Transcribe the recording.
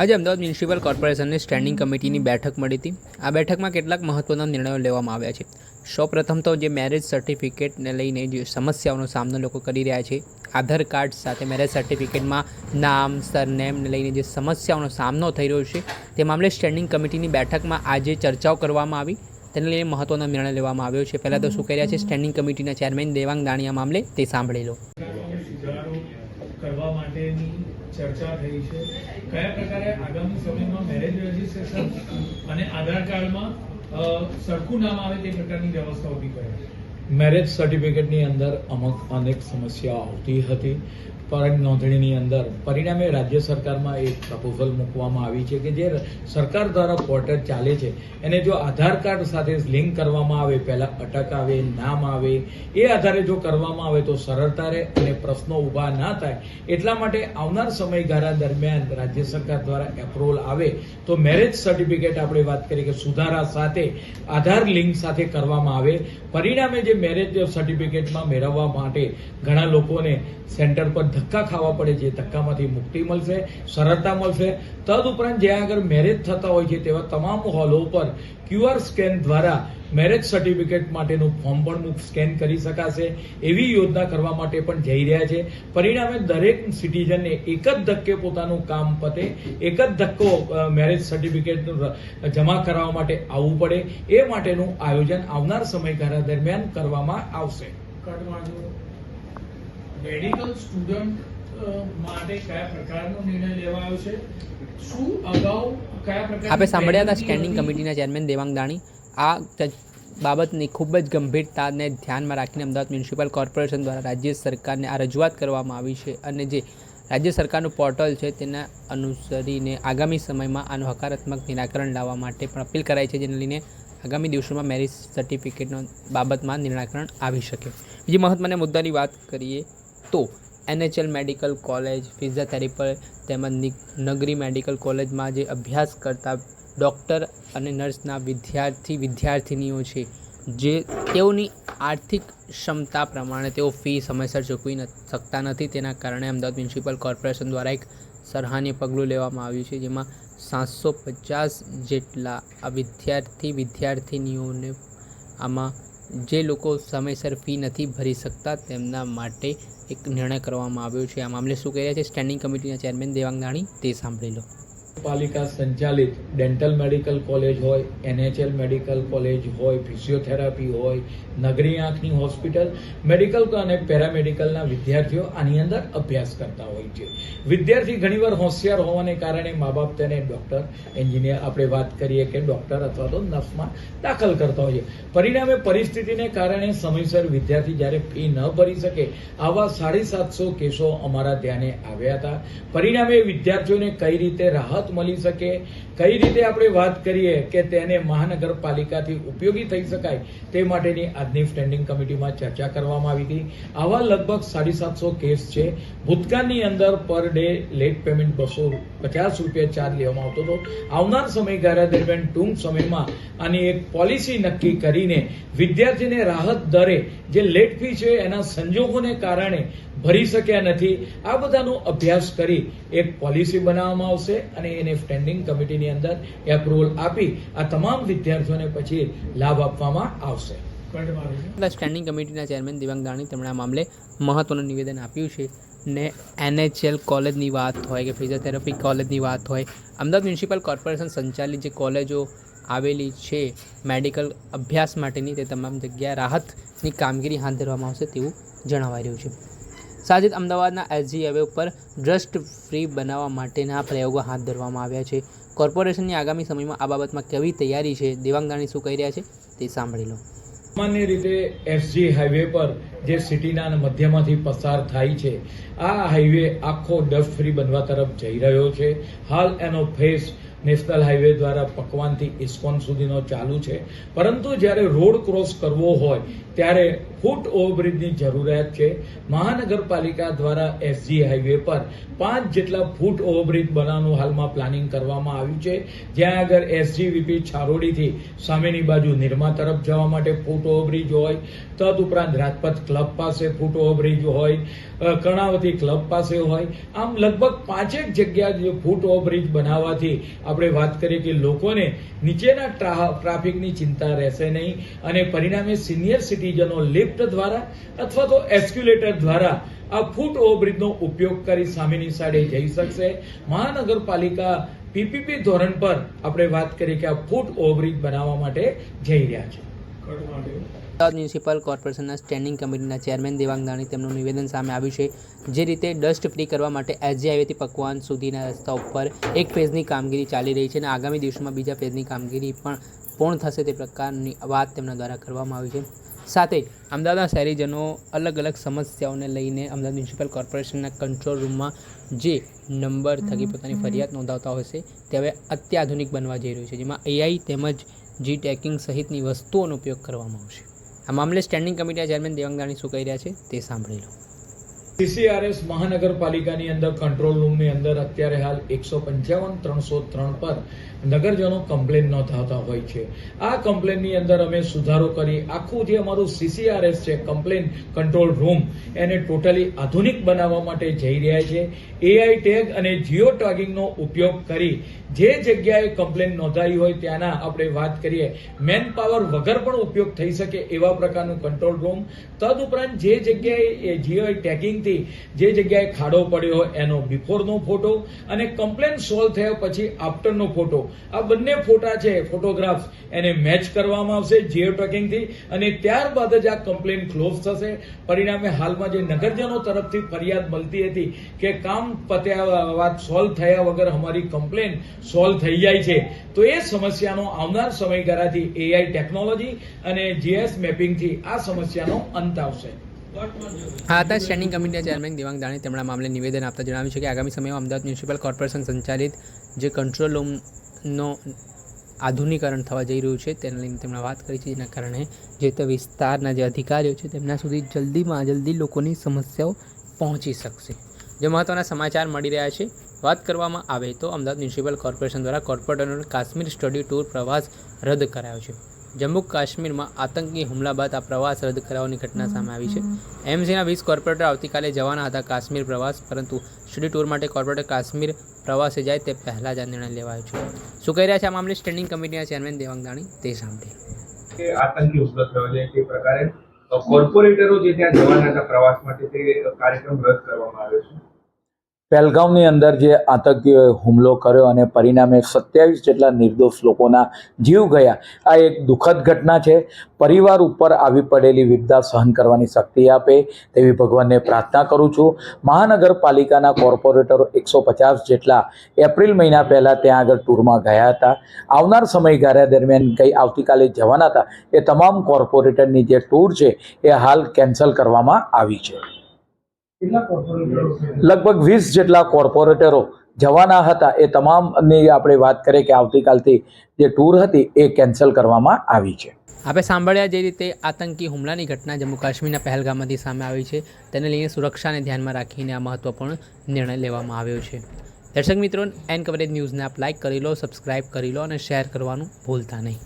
આજે અમદાવાદ મ્યુનિસિપલ કોર્પોરેશનની સ્ટેન્ડિંગ કમિટીની બેઠક મળી હતી. આ બેઠકમાં કેટલાક મહત્વના નિર્ણયો લેવામાં આવ્યા છે. સૌપ્રથમ તો જે મેરેજ સર્ટિફિકેટને લઈને જે સમસ્યાઓનો સામનો લોકો કરી રહ્યા છે, આધાર કાર્ડ સાથે મેરેજ સર્ટિફિકેટમાં નામ, સરનેમને લઈને જે સમસ્યાઓનો સામનો થઈ રહ્યો છે, તે મામલે સ્ટેન્ડિંગ કમિટીની બેઠકમાં આજે ચર્ચાઓ કરવામાં આવી. તેને લઈને મહત્વનો નિર્ણય લેવામાં આવ્યો છે. પહેલાં તો શું કહી રહ્યા છે? સ્ટેન્ડિંગ કમિટીના ચેરમેન દેવાંગ દાણીયા મામલે તે સાંભળી લો. કરવા માટેની ચર્ચા થઈ છે. કયા પ્રકારે આગામી સમયમાં મેરેજ રજીસ્ટ્રેશન અને આધાર કાર્ડમાં સરખું નામ આવે તે પ્રકારની વ્યવસ્થા ઊભી કરે મેરેજ સર્ટિફિકેટની અંદર અમુક અનેક સમસ્યા આવતી હતી. પર નોંધણીની અંદર પરિણામે રાજ્ય સરકારમાં એક પ્રપોઝલ મૂકવામાં આવી છે કે જે સરકાર દ્વારા પોર્ટલ ચાલે છે. એને જો આધાર કાર્ડ સાથે લિંક કરવામાં આવે, પહેલાં અટક આવે, નામ આવે, એ આધારે જો કરવામાં આવે તો સરળતા રહે અને પ્રશ્નો ઊભા ના થાય. એટલા માટે આવનાર સમયગાળા દરમિયાન રાજ્ય સરકાર દ્વારા એપ્રુવલ આવે તો મેરેજ સર્ટિફિકેટ આપણે વાત કરીએ કે સુધારા સાથે આધાર લિંક સાથે કરવામાં આવે. પરિણામે જે મેરેજ સર્ટિફિકેટમાં મેળવવા માટે ઘણા લોકોને સેન્ટર પર ધક્કા ખાવા પડે છે, ધક્કામાંથી મુક્તિ મળશે, સરળતા મળશે. તદઉપરાંત જ્યાં આગળ મેરેજ થતા હોય છે, તેવા તમામ હોલો ઉપર ક્યુઆર સ્કેન દ્વારા મેરેજ સર્ટિફિકેટ માટેનું ફોર્મ પણ સ્કેન કરી શકાશે. એવી યોજના કરવા માટે પણ જઈ રહ્યા છે. પરિણામે દરેક સિટીઝનને એક જ ધક્કે પોતાનું કામ પતે, એક જ ધક્કો મેરેજ સર્ટિફિકેટ જમા કરાવવા માટે આવવું પડે. એ માટેનું આયોજન આવનાર સમયગાળા દરમિયાન કરવામાં આવશે. મેડિકલ સ્ટુડન્ટ માટે કયા પ્રકારનો નિર્ણય લેવાયો છે? શું અગાઉ કયા પ્રકાર આપણે સાંભળ્યા હતા સ્ટેન્ડિંગ કમિટીના ચેરમેન દેવાંગ દાણી. આ બાબતની ખૂબ જ ગંભીરતાને ધ્યાનમાં રાખીને અમદાવાદ મ્યુનિસિપલ કોર્પોરેશન દ્વારા રાજ્ય સરકારને આ રજૂઆત કરવામાં આવી છે અને જે રાજ્ય સરકારનું પોર્ટલ છે તેના અનુસરીને આગામી સમયમાં આનું હકારાત્મક નિરાકરણ લાવવા માટે પણ અપીલ કરાઈ છે જેને લઈને આગામી દિવસોમાં મેરેજ સર્ટિફિકેટનો બાબતમાં નિરાકરણ આવી શકે. બીજી મહત્ત્વના મુદ્દાની વાત કરીએ તો એનએચએલ મેડિકલ કોલેજ, ફિઝિયોથેરાપી તેમજ નગરી મેડિકલ કોલેજમાં જે અભ્યાસ કરતા ડૉક્ટર અને નર્સના વિદ્યાર્થી, વિદ્યાર્થિનીઓ છે, જે તેઓની આર્થિક ક્ષમતા પ્રમાણે તેઓ ફી, સમયસર ચૂકવી શકતા નથી. તેના કારણે અમદાવાદ મ્યુનિસિપલ કોર્પોરેશન દ્વારા એક સરાહનીય પગલું લેવામાં આવ્યું છે, જેમાં સાતસો પચાસ જેટલા આ વિદ્યાર્થી, વિદ્યાર્થિનીઓને આમાં જે લોકો સમયસર ફી નથી ભરી શકતા તેમના માટે એક નિર્ણય કરવામાં આવ્યો છે. આ મામલે શું કહી છે? સ્ટેન્ડિંગ કમિટીના ચેરમેન દેવાંગ દાણી તે સાંભળી લો. પાલિકા સંચાલિત ડેન્ટલ મેડિકલ કોલેજ હોય, એનએચએલ મેડિકલ કોલેજ હોય, ફિઝિયોથેરાપી હોય, નગરી આંખની હોસ્પિટલ, મેડિકલ અને પેરામેડિકલના વિદ્યાર્થીઓ આની અંદર અભ્યાસ કરતા હોય છે. વિદ્યાર્થી ઘણીવાર હોશિયાર હોવાને કારણે મા બાપ તેને ડૉક્ટર, એન્જિનિયર આપણે વાત કરીએ કે ડૉક્ટર અથવા તો નર્સમાં દાખલ કરતા હોય છે. પરિણામે પરિસ્થિતિને કારણે સમયસર વિદ્યાર્થી જ્યારે ફી ન ભરી શકે, આવા સાડી સાતસો કેસો અમારા ધ્યાને આવ્યા હતા. પરિણામે વિદ્યાર્થીઓને કઈ રીતે રાહત મળી શકે. કઈ રીતે આપણે વાત કરીએ કે તેને મહાનગરપાલિકાથી ઉપયોગી થઈ શકાય તે માટેની આજની સ્ટેન્ડિંગ કમિટીમાં ચર્ચા કરવામાં આવી હતી. આવા લગભગ સાડી સાતસો કેસ છે. ભૂતકાળની અંદર પર ડે લેટ પેમેન્ટ બસો પચાસ રૂપિયા ચાર્જ લેવામાં આવતો હતો. આવનાર સમયગાળા દરમિયાન ટૂંક સમયમાં આની એક પોલિસી નક્કી કરીને વિદ્યાર્થીને રાહત દરે જે લેટ ફી છે એના સંજોગોને કારણે ભરી શક્યા નથી. આ બધાનો અભ્યાસ કરી એક પોલિસી બનાવવામાં આવશે અને એને સ્ટેન્ડિંગ કમિટીની અંદર એપ્રુવલ આપી આ તમામ વિદ્યાર્થીઓને પછી લાભ આપવામાં આવશે. સ્ટેન્ડિંગ કમિટીના ચેરમેન દેવાંગ દાણી તેમણે આ મામલે મહત્ત્વનું નિવેદન આપ્યું છે. ને એનએચએલ કોલેજની વાત હોય કે ફિઝિયોથેરાપી કોલેજની વાત હોય અમદાવાદ મ્યુનિસિપલ કોર્પોરેશન સંચાલિત જે કોલેજો આવેલી છે મેડિકલ અભ્યાસ માટેની તે તમામ જગ્યાએ રાહતની કામગીરી હાથ ધરવામાં આવશે તેવું જણાવાઈ રહ્યું છે. જ અમદાવાદના એસજી હાઈવે ઉપર ડ્રસ્ટ ફ્રી બનાવવા માટેના પ્રયોગો હાથ ધરવામાં આવ્યા છે. કોર્પોરેશનની આગામી સમયમાં આ બાબતમાં કેવી તૈયારી છે? દેવાંગદાણી શું કહી રહ્યા છે તે સાંભળી લો. સામાન્ય રીતે એસજી હાઈવે પર જે સિટીના મધ્યમાંથી પસાર થાય છે, આ હાઈવે આખો ડસ્ટ ફ્રી બનવા તરફ જઈ રહ્યો છે. હાલ એનો ફેસ નેશનલ હાઈવે દ્વારા પકવાનથી ઇસ્કોન સુધીનો ચાલુ છે. પરંતુ જ્યારે રોડ ક્રોસ કરવો હોય, ત્યારે ફૂટ ઓવરબ્રિજની જરૂરિયાત છે. મહાનગરપાલિકા દ્વારા એસજી હાઈવે પર પાંચ જેટલા ફૂટ ઓવરબ્રિજ બનાવવાનું હાલમાં પ્લાનિંગ કરવામાં આવ્યું છે. જ્યાં આગળ એસજીવીપી છારોડીથી સામેની બાજુ નિરમા તરફ જવા માટે ફૂટ ઓવરબ્રિજ હોય તદ ઉપરાંત રાજપથ ક્લબ પાસે ફૂટ ઓવરબ્રિજ હોય કર્ણાવતી ક્લબ પાસે હોય. આમ લગભગ પાંચેક જગ્યા ફૂટ ઓવરબ્રિજ બનાવવાથી આપણે વાત કરીએ કે લોકોને નીચેના ટ્રાફિકની ચિંતા રહેશે નહીં અને પરિણામે સિનિયર સિટીઝનો લિફ્ટ દ્વારા અથવા તો એસ્ક્યુલેટર દ્વારા આ ફૂટ ઓવરબ્રિજનો ઉપયોગ કરી સામેની સાઈડે જઈ શકશે. મહાનગરપાલિકા પીપીપી ધોરણ પર આપણે વાત કરીએ કે આ ફૂટ ઓવરબ્રિજ બનાવવા માટે જઈ રહ્યા છે. અમદાવાદ મ્યુનિસિપલ કોર્પોરેશનના સ્ટેન્ડિંગ કમિટીના ચેરમેન દેવાંગ દાણી તેમનું નિવેદન સામે આવ્યું છે જે રીતે ડસ્ટ ફ્રી કરવા માટે એસજી હાઈવેથી પકવાન સુધીના રસ્તા ઉપર એક ફેઝની કામગીરી ચાલી રહી છે અને આગામી દિવસોમાં બીજા ફેઝની કામગીરી પણ પૂર્ણ થશે તે પ્રકારની વાત તેમના દ્વારા કરવામાં આવી છે. સાથે અમદાવાદના શહેરીજનો અલગ અલગ સમસ્યાઓને લઈને અમદાવાદ મ્યુનિસિપલ કોર્પોરેશનના કંટ્રોલ રૂમમાં જે નંબર થકી પોતાની ફરિયાદ નોંધાવતા હોય છે તે હવે અત્યાધુનિક બનવા જઈ રહ્યું છે જેમાં એઆઈ તેમજ જી ટેકિંગ સહિતની વસ્તુઓનો ઉપયોગ કરવામાં આવશે. આ મામલે સ્ટેન્ડિંગ કમિટીના ચેરમેન દેવાંગ દાણી શું કહી રહ્યા છે તે સાંભળી લો. સીસીઆરએસ મહાનગરપાલિકાની અંદર કંટ્રોલ રૂમની અંદર અત્યારે હાલ એકસો પંચાવન, ત્રણસો ત્રણ પર નગરજનો કમ્પ્લેન નોંધાવતા હોય છે. આ કમ્પ્લેનની અંદર અમે સુધારો કરી આખું જે અમારું સીસીઆરએસ છે, કમ્પ્લેન કંટ્રોલ રૂમ, એને ટોટલી આધુનિક બનાવવા માટે જઈ રહ્યા છે. એઆઈ ટેગ અને જીઓ ટેગિંગનો ઉપયોગ કરી જે જગ્યાએ કમ્પ્લેન નોંધાઈ હોય ત્યાંના આપણે વાત કરીએ. મેન પાવર વગર પણ ઉપયોગ થઈ શકે એવા પ્રકારનું કંટ્રોલ રૂમ. તદઉપરાંત જે જગ્યાએ જીઓ ટેગિંગથી જે જગ્યાએ ખાડો પડ્યો એનો બિફોરનો ફોટો અને કમ્પ્લેન સોલ્વ થયા પછી આફ્ટરનો ફોટો આ બંને ફોટા છે ફોટોગ્રાફ્સ એને મેચ કરવામાં આવશે જીઓ ટ્રેકિંગથી અને ત્યારબાદ જ આ કમ્પ્લેન ક્લોઝ થશે. પરિણામે હાલમાં જે નગરજનો તરફથી ફરિયાદ મળતી હતી કે કામ પત્યા વાત સોલ્વ થયા વગર અમારી કમ્પ્લેન સોલ્વ થઈ જાય છે. તો એ સમસ્યાનો આવનાર સમયગાળાથી એઆઈ ટેકનોલોજી અને જીએસ મેપિંગથી આ સમસ્યાનો અંત આવશે. આ હતા સ્ટેન્ડિંગ કમિટીના ચેરમેન દેવાંગ દાણી તેમના મામલે નિવેદન આપતા જણાવ્યું છે કે આગામી સમયમાં અમદાવાદ મ્યુનિસિપલ કોર્પોરેશન સંચાલિત જે કંટ્રોલ રૂમનો આધુનિકરણ થવા જઈ રહ્યું છે, તેના લઈને તેમણે વાત કરી છે, જેના કારણે જે તે વિસ્તારના જે અધિકારીઓ છે, તેમના સુધી જલ્દીમાં જલ્દી લોકોની સમસ્યાઓ પહોંચી શકશે. જે મહત્ત્વના સમાચાર મળી રહ્યા છે, વાત કરવામાં આવે તો અમદાવાદ મ્યુનિસિપલ કોર્પોરેશન દ્વારા કોર્પોરેટરનો કાશ્મીર સ્ટડી ટૂર પ્રવાસ રદ કરાયો છે. જમ્મુ કાશ્મીરમાં આતંકી હુમલા બાદ આ પ્રવાસ રદ કરાવવાની ઘટના સામે આવી છે. એમસીના વીસ કોર્પોરેટર આવતીકાલે જવાના હતા કાશ્મીર પ્રવાસ પરંતુ સ્ટડી ટૂર માટે કોર્પોરેટર કાશ્મીર પ્રવાસે જાય તે પહેલાં જ આ નિર્ણય લેવાયો છે. શું કહી રહ્યા છે આ મામલે સ્ટેન્ડિંગ કમિટીના ચેરમેન દેવાંગદાણી તે સાંભળી આતંકી હુમલો થયો છે તે પ્રકારે કોર્પોરેટરો જે ત્યાં જવાના હતા પ્રવાસ માટે તે કાર્યક્રમ રદ કરવામાં આવ્યો છે. પહેલગામની અંદર જે આતંકીઓએ હુમલો કર્યો અને પરિણામે સત્યાવીસ જેટલા નિર્દોષ લોકોના જીવ ગયા. આ એક દુઃખદ ઘટના છે. પરિવાર ઉપર આવી પડેલી વિપદા સહન કરવાની શક્તિ આપે તેવી ભગવાનને પ્રાર્થના કરું છું. મહાનગરપાલિકાના કોર્પોરેટરો એકસો પચાસ જેટલા એપ્રિલ મહિના પહેલાં ત્યાં આગળ ટૂરમાં ગયા હતા. આવનાર સમયગાળા દરમિયાન ગઈ આવતીકાલે જવાના હતા. એ તમામ કોર્પોરેટરની જે ટૂર છે એ હાલ કેન્સલ કરવામાં આવી છે. લગભગ વીસ જેટલા કોર્પોરેટરો જવાના હતા. એ તમામની આપણે વાત કરીએ કે આવતીકાલથી જે ટૂર હતી એ કેન્સલ કરવામાં આવી છે. આપણે સાંભળ્યા જે રીતે આતંકી હુમલાની ઘટના જમ્મુ કાશ્મીરના પહેલગામમાંથી સામે આવી છે. તેને લઈને સુરક્ષાને ધ્યાનમાં રાખીને આ મહત્વપૂર્ણ નિર્ણય લેવામાં આવ્યો છે. દર્શક મિત્રો એન કવરેજ ન્યૂઝને આપ લાઇક કરી લો સબસ્ક્રાઇબ કરી લો અને શેર કરવાનું ભૂલતા નહીં.